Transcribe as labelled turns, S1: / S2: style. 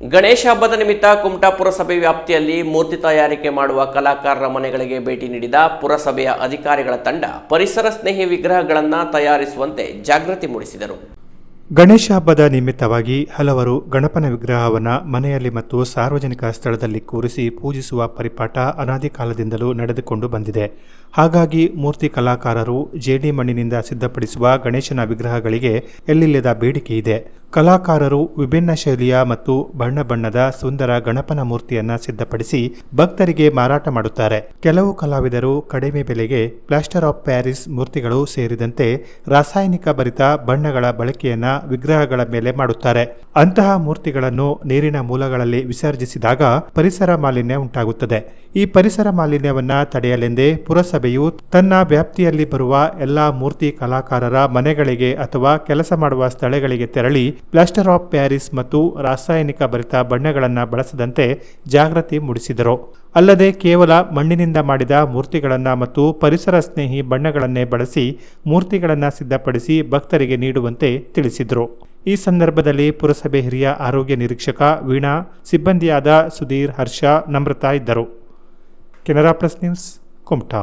S1: ಗಣೇಶ ಹಬ್ಬದ ನಿಮಿತ್ತ ಕುಮಟಾ ಪುರಸಭೆ ವ್ಯಾಪ್ತಿಯಲ್ಲಿ ಮೂರ್ತಿ ತಯಾರಿಕೆ ಮಾಡುವ ಕಲಾಕಾರರ ಮನೆಗಳಿಗೆ ಭೇಟಿ ನೀಡಿದ ಪುರಸಭೆಯ ಅಧಿಕಾರಿಗಳ ತಂಡ ಪರಿಸರ ಸ್ನೇಹಿ ವಿಗ್ರಹಗಳನ್ನು ತಯಾರಿಸುವಂತೆ ಜಾಗೃತಿ ಮೂಡಿಸಿದರು.
S2: ಗಣೇಶ ಹಬ್ಬದ ನಿಮಿತ್ತವಾಗಿ ಹಲವರು ಗಣಪನ ವಿಗ್ರಹವನ್ನು ಮನೆಯಲ್ಲಿ ಮತ್ತು ಸಾರ್ವಜನಿಕ ಸ್ಥಳದಲ್ಲಿ ಕೂರಿಸಿ ಪೂಜಿಸುವ ಪರಿಪಾಠ ಅನಾದಿ ಕಾಲದಿಂದಲೂ ನಡೆದುಕೊಂಡು ಬಂದಿದೆ. ಹಾಗಾಗಿ ಮೂರ್ತಿ ಕಲಾಕಾರರು ಜೇಡಿ ಮಣ್ಣಿನಿಂದ ಸಿದ್ಧಪಡಿಸುವ ಗಣೇಶನ ವಿಗ್ರಹಗಳಿಗೆ ಎಲ್ಲಿಲ್ಲದ ಬೇಡಿಕೆ ಇದೆ. ಕಲಾಕಾರರು ವಿಭಿನ್ನ ಶೈಲಿಯ ಮತ್ತು ಬಣ್ಣ ಬಣ್ಣದ ಸುಂದರ ಗಣಪನ ಮೂರ್ತಿಯನ್ನ ಸಿದ್ಧಪಡಿಸಿ ಭಕ್ತರಿಗೆ ಮಾರಾಟ ಮಾಡುತ್ತಾರೆ. ಕೆಲವು ಕಲಾವಿದರು ಕಡಿಮೆ ಬೆಲೆಗೆ ಪ್ಲಾಸ್ಟರ್ ಆಫ್ ಪ್ಯಾರಿಸ್ ಮೂರ್ತಿಗಳು ಸೇರಿದಂತೆ ರಾಸಾಯನಿಕ ಭರಿತ ಬಣ್ಣಗಳ ಬಳಕೆಯನ್ನ ವಿಗ್ರಹಗಳ ಮೇಲೆ ಮಾಡುತ್ತಾರೆ. ಅಂತಹ ಮೂರ್ತಿಗಳನ್ನು ನೀರಿನ ಮೂಲಗಳಲ್ಲಿ ವಿಸರ್ಜಿಸಿದಾಗ ಪರಿಸರ ಮಾಲಿನ್ಯ ಉಂಟಾಗುತ್ತದೆ. ಈ ಪರಿಸರ ಮಾಲಿನ್ಯವನ್ನ ತಡೆಯಲೆಂದೇ ಪುರಸಭೆಯು ತನ್ನ ವ್ಯಾಪ್ತಿಯಲ್ಲಿ ಬರುವ ಎಲ್ಲಾ ಮೂರ್ತಿ ಕಲಾಕಾರರ ಮನೆಗಳಿಗೆ ಅಥವಾ ಕೆಲಸ ಮಾಡುವ ಸ್ಥಳಗಳಿಗೆ ತೆರಳಿ ಪ್ಲಾಸ್ಟರ್ ಆಫ್ ಪ್ಯಾರಿಸ್ ಮತ್ತು ರಾಸಾಯನಿಕ ಭರಿತ ಬಣ್ಣಗಳನ್ನು ಬಳಸದಂತೆ ಜಾಗೃತಿ ಮೂಡಿಸಿದರು. ಅಲ್ಲದೆ ಕೇವಲ ಮಣ್ಣಿನಿಂದ ಮಾಡಿದ ಮೂರ್ತಿಗಳನ್ನು ಮತ್ತು ಪರಿಸರ ಸ್ನೇಹಿ ಬಣ್ಣಗಳನ್ನೇ ಬಳಸಿ ಮೂರ್ತಿಗಳನ್ನು ಸಿದ್ಧಪಡಿಸಿ ಭಕ್ತರಿಗೆ ನೀಡುವಂತೆ ತಿಳಿಸಿದರು. ಈ ಸಂದರ್ಭದಲ್ಲಿ ಪುರಸಭೆ ಹಿರಿಯ ಆರೋಗ್ಯ ನಿರೀಕ್ಷಕ ವೀಣಾ, ಸಿಬ್ಬಂದಿಯಾದ ಸುಧೀರ್, ಹರ್ಷ, ನಮ್ರತಾ ಇದ್ದರು. Canara press news, Kumta.